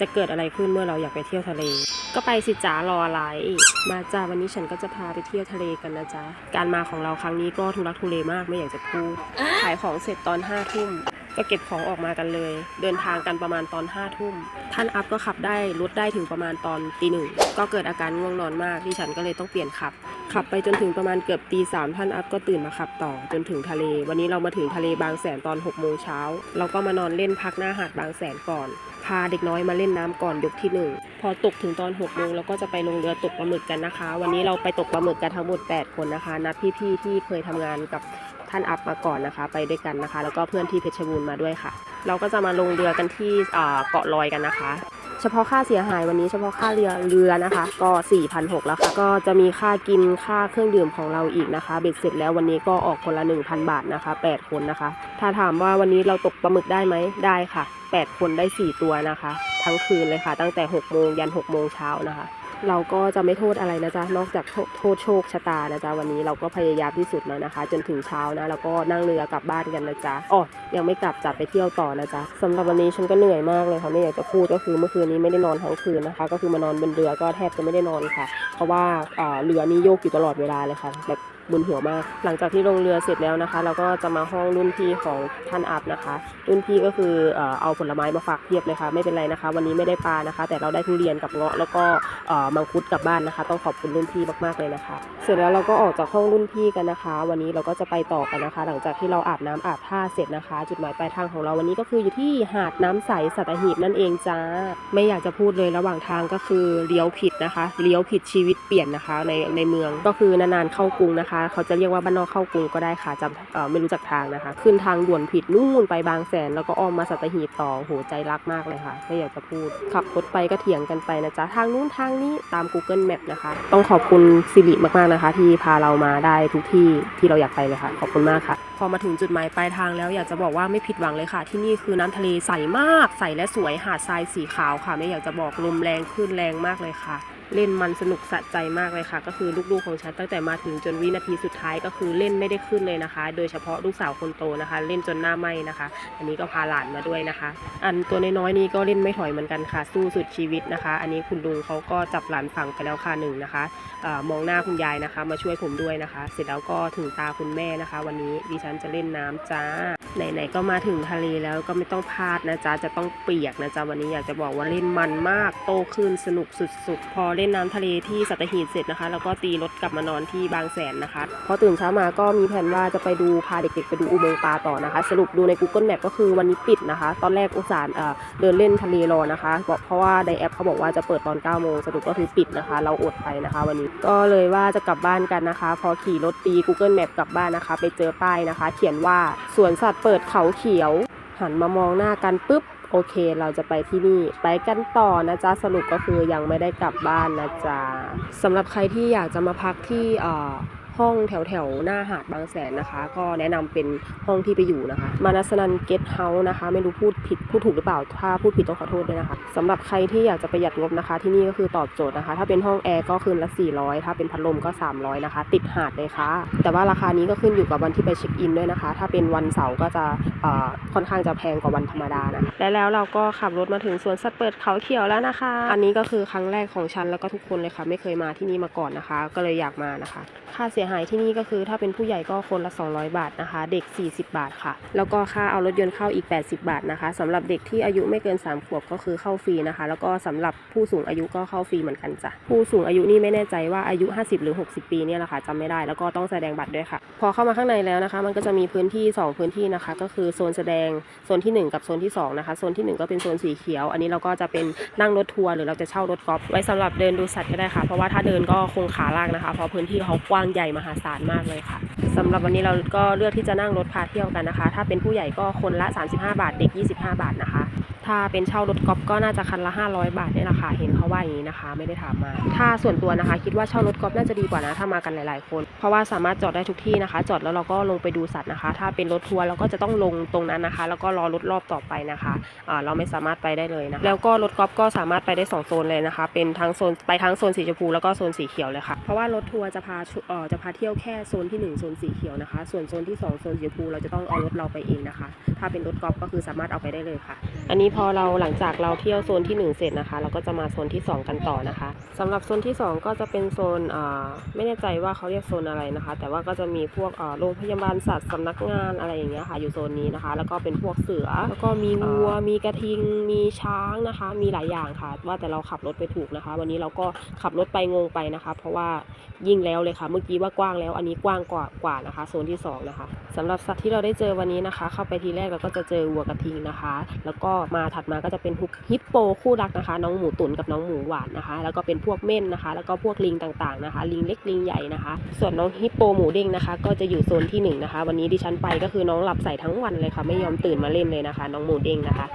จะเกิดอะไรขึ้นเมื่อเราอยากไปเที่ยวทะเล ก็ไปสิจ๋ารออะไร มาจ้าวันนี้ฉันก็จะพาไปเที่ยวทะเลกันนะจ๊ะ การมาของเราครั้งนี้ก็ทุลักทุเลมากไม่อยากจะพูดขายของเสร็จตอนห้าทุ่ม ก็เก็บของออกมากันเลย เดินทางกันประมาณตอนห้าทุ่ม ท่านอัพก็ขับได้รถได้ถึงประมาณตอนตีหนึ่งก็เกิดอาการง่วงนอนมากที่ฉันก็เลยต้องเปลี่ยนขับ ขับไปจนถึงประมาณเกือบตีสามท่านอัพก็ตื่นมาขับต่อจนถึงทะเล วันนี้เรามาถึงทะเลบางแสนตอน6กโมงเช้าเราก็มานอนเล่นพักหน้าหาดบางแสนก่อน พาเด็กน้อยมาเล่นน้ำก่อนยกที่หนึ่งพอตกถึงตอน6กโมงเราก็จะไปลงเรือตกปลาหมึกกันนะคะ วันนี้เราไปตกปลาหมึกกันทั้งหมด 8 คนนะคะ นัดพี่ๆที่เคยทำงานกับ ท่านอัพมาก่อนนะคะ ไปด้วยกันนะคะ แล้วก็เพื่อนที่เพชรบูรณ์มาด้วยค่ะ เราก็จะมาลงเรือกันที่เกาะลอยกันนะคะ เฉพาะค่าเสียหายวันนี้เฉพาะค่าเรือเรือนะคะ ก็4,600แล้วค่ะก็จะมีค่ากินค่าเครื่องดื่มของเราอีกนะคะเบ็ดเสร็จแล้ววันนี้ก็ออกคนละ 1,000 บาทนะคะ 8 คนนะคะ ถ้าถามว่าวันนี้เราตกปลาหมึกได้ไหมได้ค่ะ 8 คนได้ 4 ตัวนะคะ ทั้งคืนเลยค่ะ ตั้งแต่6โมงยัน6โมงเช้านะคะ เราก็จะไม่โทษอะไรนะจ๊ะนอกจากโทษโชคชะตานะจ๊ะวันนี้เราก็พยายามที่สุดแล้วนะคะ จนถึงเช้านะแล้วก็นั่งเรือกลับบ้านกันนะจ๊ะอ๋อยังไม่กลับจัดไปเที่ยวต่อนะจ๊ะสำหรับวันนี้ฉันก็เหนื่อยมากเลยค่ะไม่อยากจะพูดก็คือเมื่อคืนนี้ไม่ได้นอนทั้งคืนนะคะ ก็คือมานอนบนเรือก็แทบจะไม่ได้นอนค่ะ เพราะว่าอ่าเรือนี่โยกอยู่ตลอดเวลาเลยค่ะแบบ มึนหัวมาก หลังจากที่ลงเรือเสร็จแล้วนะคะ เราก็จะมาห้องรุ่นพี่ของท่านอัพนะคะ รุ่นพี่ก็คือเอาผลไม้มาฝากเพียบเลยค่ะ ไม่เป็นไรนะคะ วันนี้ไม่ได้ปลานะคะ แต่เราได้ทุเรียนกับเงาะแล้วก็มังคุดกลับบ้านนะคะ ต้องขอบคุณรุ่นพี่มากๆเลยนะคะ เสร็จแล้วเราก็ออกจากห้องรุ่นพี่กันนะคะ วันนี้เราก็จะไปต่อกันนะคะ หลังจากที่เราอาบน้ำอาบท่าเสร็จนะคะ จุดหมายปลายทางของเราวันนี้ก็คืออยู่ที่หาดน้ำใสสัตหีบนั่นเองจ้า ไม่อยากจะพูดเลยระหว่างทางก็คือเลี้ยวผิดนะคะ เลี้ยวผิดชีวิตเปลี่ยนนะคะในในเมืองก็คือนานๆเข้ากรุงนะคะเขาจะเรียกว่าบ้านนอกเข้ากรุงก็ได้ค่ะจำไม่รู้จักทางนะคะ ขึ้นทางด่วนผิดนู่นไปบางแสน แล้วก็อ้อมมาสัตหีบต่อโหใจรักมากเลยค่ะ ไม่อยากจะพูด ขับรถไปก็เถียงกันไปนะจ๊ะ ทางนู้นทางนี้ตาม Google Map นะคะ ต้องขอบคุณสิริมากๆนะคะ ที่พาเรามาได้ทุกที่ที่เราอยากไปเลยค่ะ ขอบคุณมากค่ะพอมาถึงจุดหมายปลายทางแล้วอยากจะบอกว่าไม่ผิดหวังเลยค่ะ ที่นี่คือน้ำทะเลใสมาก ใสและสวยหาดทรายสีขาวค่ะ ไม่อยากจะบอกลมแรงขึ้นแรงมากเลยค่ะ เล่นมันสนุกสะใจมากเลยค่ะ ก็คือลูกๆของฉันตั้งแต่มาถึงจนวินาทีสุดท้ายก็คือเล่นไม่ได้ขึ้นเลยนะคะ โดยเฉพาะลูกสาวคนโตนะคะ เล่นจนหน้าไหมนะคะ อันนี้ก็พาหลานมาด้วยนะคะ อันตัวน้อยๆนี่ก็เล่นไม่ถอยเหมือนกันค่ะ สู้สุดชีวิตนะคะ อันนี้คุณลุงเขาก็จับหลานฝังไปแล้วค่ะหนึ่งนะคะอมองหน้าคุณยายนะคะ มาช่วยผมด้วยนะคะ เสร็จแล้วก็ถึงตาคุณแม่นะคะ วันนี้ดิฉันจะเล่นน้ำจ้าไหนๆก็มาถึงทะเลแล้วก็ไม่ต้องพลาดนะจ๊ะจะต้องเปียกนะจ๊ะวันนี้อยากจะบอกว่าเล่นมันมากโตขึ้นสนุกสุดๆพอเล่นน้ำทะเลที่สัตหีบเสร็จนะคะ แล้วก็ตีรถกลับมานอนที่บางแสนนะคะ พอตื่นเช้ามาก็มีแผนว่าจะไปดูพาเด็กๆ ไปดูอุโมงค์ปลาต่อนะคะ สรุปดูใน Google Map ก็คือวันนี้ปิดนะคะ ตอนแรกอุตส่าห์เดินเล่นทะเลรอนะคะ เพราะว่าในแอปเขาบอกว่าจะเปิดตอน9โมงสรุปก็คือปิดนะคะ เราอดไปนะคะ วันนี้ก็เลยว่าจะกลับบ้านกันนะคะ พอขี่รถตี Google Map กลับบ้านนะคะ ไปเจอป้ายนะคะ เขียนว่าสวนสัตว์เปิดเขาเขียว หันมามองหน้ากันปุ๊บโอเค เราจะไปที่นี่ไปกันต่อนะจ๊ะสรุปก็คือยังไม่ได้กลับบ้านนะจ๊ะสำหรับใครที่อยากจะมาพักที่เอ่อ ห้องแถวแถวๆหน้าหาดบางแสนนะคะ ก็แนะนำเป็นห้องที่ไปอยู่นะคะ มานัสนันเกสเฮาส์นะคะ ไม่รู้พูดผิดพูดถูกหรือเปล่า ถ้าพูดผิดต้องขอโทษด้วยนะคะสำหรับใครที่อยากจะประหยัดงบนะคะ ที่นี่ก็คือตอบโจทย์นะคะ ถ้าเป็นห้องแอร์ก็คืนละ 400 ถ้าเป็นพัดลมก็ 300 นะคะ ติดหาดเลยค่ะ แต่ว่าราคานี้ก็ขึ้นอยู่กับวันที่ไปเช็คอินด้วยนะคะ ถ้าเป็นวันเสาร์ก็จะค่อนข้างจะแพงกว่าวันธรรมดานะและแล้วเราก็ขับรถมาถึงสวนสัตว์เปิดเขาเขียวแล้วนะคะ อันนี้ก็คือครั้งแรกของฉันแล้วก็ทุกคนเลยค่ะ ไม่เคยมาที่นี่มาก่อนนะคะ ก็เลยอยากมานะคะ ค่าเสียียหายที่นี่ก็คือถ้าเป็นผู้ใหญ่ก็คนละ 200 บาทนะคะ เด็ก 40 บาทค่ะ แล้วก็ค่าเอารถยนต์เข้าอีก 80 บาทนะคะสำหรับเด็กที่อายุไม่เกิน 3 ขวบก็คือเข้าฟรีนะคะ แล้วก็สำหรับผู้สูงอายุก็เข้าฟรีเหมือนกันจ้ะผู้สูงอายุนี่ไม่แน่ใจว่าอายุ 50 หรือ 60 ปีเนี่ยแหละค่ะจำไม่ได้แล้วก็ต้องแสดงบัตรด้วยค่ะ พอเข้ามาข้างในแล้วนะคะ มันก็จะมีพื้นที่ 2 พื้นที่นะคะ ก็คือโซนแสดงโซนที่ 1 กับโซนที่ 2 นะคะโซนที่ 1 ก็เป็นโซนสีเขียว อันนี้เราก็จะเป็นนั่งรถทัวร์หรือเราจะเช่ารถกอล์ฟไว้สำหรับเดินดูสัตว์ก็ได้ค่ะ เพราะว่าถ้าเดินก็คงขาลากนะคะ เพราะพื้นที่เขากว้างใหญ่มหาศาลมากเลยค่ะสำหรับวันนี้เราก็เลือกที่จะนั่งรถพาเที่ยวกันนะคะ ถ้าเป็นผู้ใหญ่ก็คนละ 35 บาทเด็ก 25 บาทนะคะ ถ้าเป็นเช่ารถกอล์ฟก็น่าจะคันละ 500 บาทนี่แหละค่ะเห็นเขาว่าอย่างนี้นะคะ ไม่ได้ถามมา ถ้าส่วนตัวนะคะ คิดว่าเช่ารถกอล์ฟน่าจะดีกว่านะถ้ามากันหลาย ๆ คน เพราะว่าสามารถจอดได้ทุกที่นะคะ จอดแล้วเราก็ลงไปดูสัตว์นะคะ ถ้าเป็นรถทัวร์เราก็จะต้องลงตรงนั้นนะคะ แล้วก็รอรถรอบต่อไปนะคะอ่าเราไม่สามารถไปได้เลยนะะแล้วก็รถกอล์ฟก็สามารถไปได้สองโซนเลยนะคะ เป็นทั้งโซนไปทั้งโซนสีชมพูแล้วก็โซนสีเขียวเลยค่ะเพราะว่ารถทัวร์จะพาเอ่อจะพาเที่ยวแค่โซนที่หนึ่งโซนสีเขียวนะคะ ส่วนโซนที่สองโซนสีชมพูเราจะต้องเอารถเราไปเองนะคะ ถ้าเป็นรถกอล์ฟก็คือสามารถเอาไปได้เลยค่ะ อันนี้พออเราหลังจากเราเที่ยวโซนที่ 1 เสร็จนะคะ เราก็จะมาโซนที่ 2 กันต่อนะคะสำหรับโซนที่ 2 ก็จะเป็นโซนอ่าไม่แน่ใจว่าเขาเรียกโซนอะไรนะคะ แต่ว่าก็จะมีพวกอ่าโรงพยาบาลสัตว์สำนักงานอะไรอย่างเงี้ยค่ะ อยู่โซนนี้นะคะ แล้วก็เป็นพวกเสือแล้วก็มีวัว มีกระทิง มีช้างนะคะ มีหลายอย่างค่ะ ว่าแต่เราขับรถไปถูกนะคะ วันนี้เราก็ขับรถไปงงไปนะคะ เพราะว่ายิ่งแล้วเลยค่ะ เมื่อกี้ว่ากว้างแล้ว อันนี้กว้างกว่ากว่านะคะ โซนที่สองนะคะสำหรับสัตว์ที่เราได้เจอวันนี้นะคะ เข้าไปทีแรกเราก็จะเจอวัวกระทิงนะคะ แล้วก็มาาถัดมาก็จะเป็นฮิปโปคู่รักนะคะ น้องหมูตุ๋นกับน้องหมูหวานนะคะ แล้วก็เป็นพวกเม่นนะคะ แล้วก็พวกลิงต่างๆนะคะ ลิงเล็กลิงใหญ่นะคะ ส่วนน้องฮิปโปหมูเด้งนะคะ ก็จะอยู่โซนที่หนึ่งนะคะ วันนี้ดิฉันไปก็คือน้องหลับใส่ทั้งวันเลยค่ะ ไม่ยอมตื่นมาเล่นเลยนะคะ น้องหมูเด้งนะคะ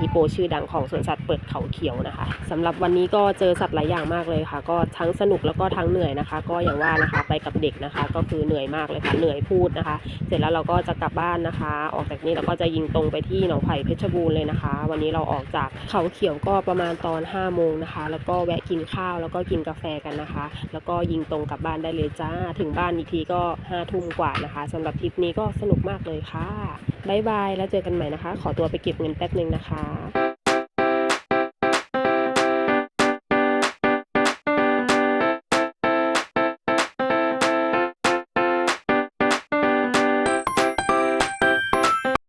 ฮิปโปชื่อดังของสวนสัตว์เปิดเขาเขียวนะคะสำหรับวันนี้ก็เจอสัตว์หลายอย่างมากเลยค่ะ ก็ทั้งสนุกแล้วก็ทั้งเหนื่อยนะคะ ก็อย่างว่านะคะไปกับเด็กนะคะ ก็คือเหนื่อยมากเลยค่ะเหนื่อยพูดนะคะ เสร็จแล้วเราก็จะกลับบ้านนะคะ ออกจากนี้เราก็จะยิงตรงไปที่หนองไผ่เพชรบูรณ์เลยนะคะวันนี้เราออกจากเขาเขียวก็ประมาณตอน5โมงนะคะ แล้วก็แวะกินข้าวแล้วก็กินกาแฟกันนะคะ แล้วก็ยิงตรงกลับบ้านได้เลยจ้า ถึงบ้านอีกทีก็5ทุ่มกว่านะคะสำหรับทริปนี้ก็สนุกมากเลยค่ะบ๊ายบายแล้วเจอกันใหม่นะคะ ขอตัวไปเก็บเงินแป๊บนึงนะคะ